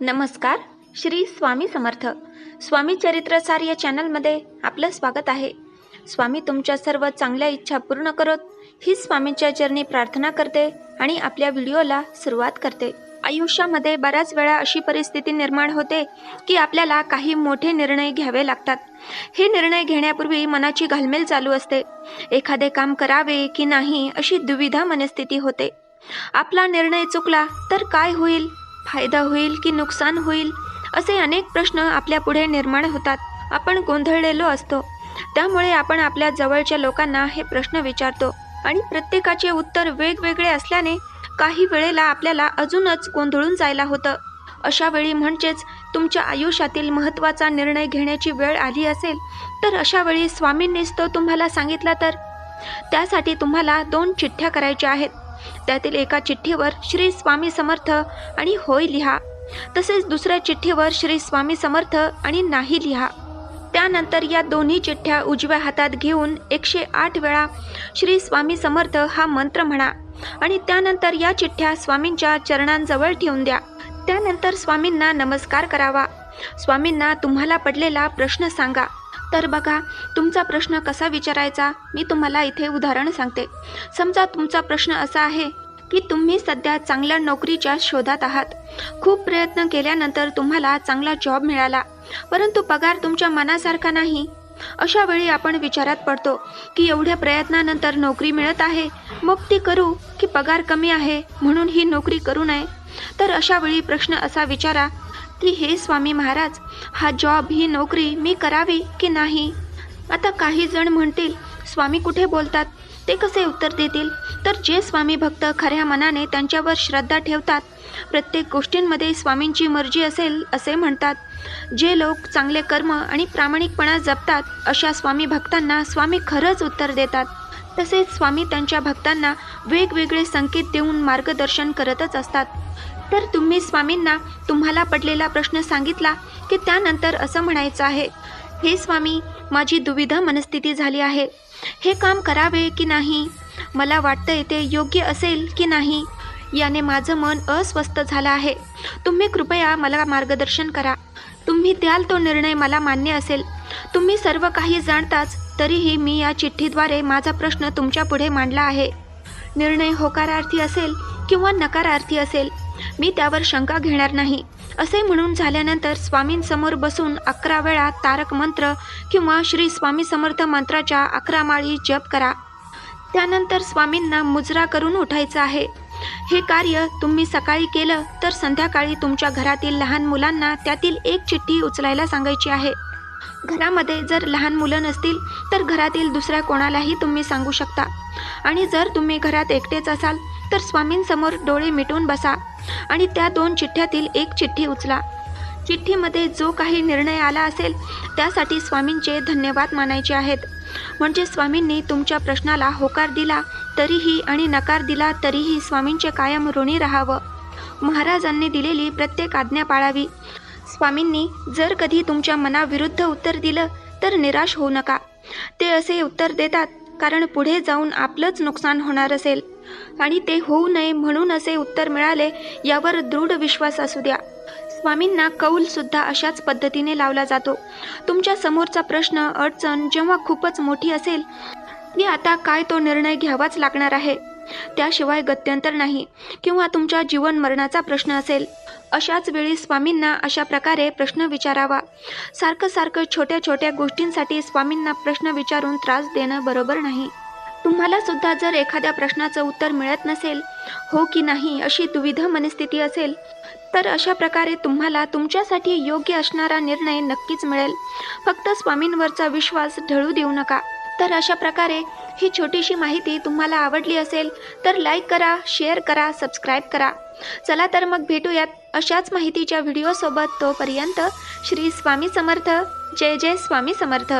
नमस्कार श्री स्वामी समर्थ. स्वामी चरित्रसार या चॅनलमध्ये आपलं स्वागत आहे. स्वामी तुमच्या सर्व चांगल्या इच्छा पूर्ण करत ही स्वामींच्या चरणी प्रार्थना करते आणि आपल्या व्हिडिओला सुरुवात करते. आयुष्यामध्ये बऱ्याच वेळा अशी परिस्थिती निर्माण होते की आपल्याला काही मोठे निर्णय घ्यावे लागतात. हे निर्णय घेण्यापूर्वी मनाची घालमेल चालू असते. एखादे काम करावे की नाही अशी दुविधा मनस्थिती होते. आपला निर्णय चुकला तर काय होईल? फायदा होईल की नुकसान होईल असे अनेक प्रश्न आपल्या पुढे निर्माण होतात. आपण गोंधळलेलो असतो. त्यामुळे आपण आपल्या जवळच्या लोकांना हे प्रश्न विचारतो आणि प्रत्येकाचे उत्तर वेगवेगळे असल्याने काही वेळेला आपल्याला अजूनच गोंधळून जायला होतं. अशा वेळी म्हणजेच तुमच्या आयुष्यातील महत्त्वाचा निर्णय घेण्याची वेळ आली असेल तर अशा वेळी स्वामींनीच तो तुम्हाला सांगितला तर. त्यासाठी तुम्हाला दोन चिठ्ठ्या करायच्या आहेत. त्यातील एका चिठ्ठीवर श्री स्वामी समर्थ आणि होय लिहा. तसेच दुसऱ्या चिठ्ठीवर श्री स्वामी समर्थ आणि नाही लिहा. त्यानंतर या दोन्ही चिठ्ठ्या उजव्या हातात घेऊन एकशे आठ वेळा श्री स्वामी समर्थ हा मंत्र म्हणा आणि त्यानंतर या चिठ्ठ्या स्वामींच्या चरणांजवळ ठेवून द्या. त्यानंतर स्वामींना नमस्कार करावा. स्वामींना तुम्हाला पडलेला प्रश्न सांगा. तर बघा तुमचा प्रश्न कसा विचारायचा? मी तुम्हाला इथे उदाहरण सांगते. समजा तुमचा प्रश्न असा आहे की तुम्ही सध्या चांगल्या नोकरीच्या शोधात आहात. खूप प्रयत्न केल्यानंतर तुम्हाला चांगला जॉब मिळाला. परंतु पगार तुमच्या मनासारखा नाही. अशा वेळी आपण विचारात पडतो की एवढ्या प्रयत्नानंतर नोकरी मिळत आहे? मग ती करू की पगार कमी आहे म्हणून ही नोकरी करू नये? तर अशा वेळी प्रश्न असा विचारा की हे स्वामी महाराज हा जॉब ही नोकरी मी करावी की नाही? आता काही जण म्हणतील स्वामी कुठे बोलतात? ते कसे उत्तर देतील? तर जे स्वामी भक्त खऱ्या मनाने त्यांच्यावर श्रद्धा ठेवतात प्रत्येक गोष्टींमध्ये स्वामींची मर्जी असेल असे म्हणतात. जे लोक चांगले कर्म आणि प्रामाणिकपणा जपतात अशा स्वामी भक्तांना स्वामी खरंच उत्तर देतात. तसेच स्वामी त्यांच्या भक्तांना वेगवेगळे संकेत देऊन मार्गदर्शन करतच असतात. तर तुम्ही स्वामींना तुम्हाला पडलेला प्रश्न सांगितला की त्यानंतर असं म्हणायचं आहे हे स्वामी माझी दुविधा मनस्थिती झाली आहे. हे काम करावे की नाही? मला वाटतंय ते योग्य असेल की नाही? याने माझं मन अस्वस्थ झालं आहे. तुम्ही कृपया मला मार्गदर्शन करा. तुम्ही द्याल तो निर्णय मला मान्य असेल. तुम्ही सर्व काही जाणताच तरीही मी या चिठ्ठीद्वारे माझा प्रश्न तुमच्यापुढे मांडला आहे. निर्णय होकारार्थी असेल किंवा नकारार्थी असेल मी त्यावर शंका घेणार नाही. असे म्हणून झाल्यानंतर स्वामींसमोर बसून अकरा वेळा तारक मंत्र किंवा श्री स्वामी समर्थ मंत्राच्या अकरा माळी जप करा. त्यानंतर स्वामींना मुजरा करून उठायचं आहे. हे कार्य तुम्ही सकाळी केलं तर संध्याकाळी तुमच्या घरातील लहान मुलांना त्यातील एक चिठ्ठी उचलायला सांगायची आहे. घरामध्ये जर लहान मुलं नसतील तर घरातील दुसऱ्या कोणालाही तुम्ही सांगू शकता. आणि जर तुम्ही घरात एकटेच असाल तर स्वामींसमोर डोळे मिटून बसा. आणि त्या दोन चिठ्ठ्यातील एक चिठ्ठी उचला. चिठ्ठीमध्ये जो काही निर्णय आला असेल त्यासाठी स्वामींचे धन्यवाद मानायचे आहेत. म्हणजे स्वामींनी तुमच्या प्रश्नाला होकार दिला तरीही आणि नकार दिला तरीही स्वामींचे कायम ऋणी राहावं. महाराजांनी दिलेली प्रत्येक आज्ञा पाळावी. स्वामींनी जर कधी तुमच्या मनाविरुद्ध उत्तर दिलं तर निराश होऊ नका. ते असे उत्तर देतात कारण पुढे जाऊन आपलंच नुकसान होणार असेल. आणि ते होऊ नये म्हणून असे उत्तर मिळाले यावर दृढ विश्वास असू द्या. स्वामींना कौल सुद्धा अशाच पद्धतीने लावला जातो. तुमच्या समोरचा प्रश्न अडचण जेव्हा खूपच मोठी असेल की आता काय तो निर्णय घ्यावाच लागणार आहे? त्याशिवाय गत्यंतर नाही. किंवा तुमच्या जीवन मरणाचा प्रश्न असेल. अशाच वेळी स्वामींना अशा प्रकारे प्रश्न विचारावा. सारखं सारखं छोट्या छोट्या गोष्टींसाठी स्वामींना प्रश्न विचारून त्रास देणं बरोबर नाही. तुम्हाला सुद्धा जर एखाद्या प्रश्नाचं उत्तर मिळत नसेल हो की नाही अशी दुविधा मनस्थिती असेल तर अशा प्रकारे तुम्हाला तुमच्यासाठी योग्य असणारा निर्णय नक्कीच मिळेल. फक्त स्वामींवरचा विश्वास ढळू देऊ नका. तर अशा प्रकारे ही छोटीशी माहिती तुम्हाला आवडली असेल तर लाईक करा शेअर करा सबस्क्राईब करा. चला तर मग भेटूयात अशाच माहितीच्या व्हिडिओसोबत तोपर्यंत श्री स्वामी समर्थ. जय जय स्वामी समर्थ.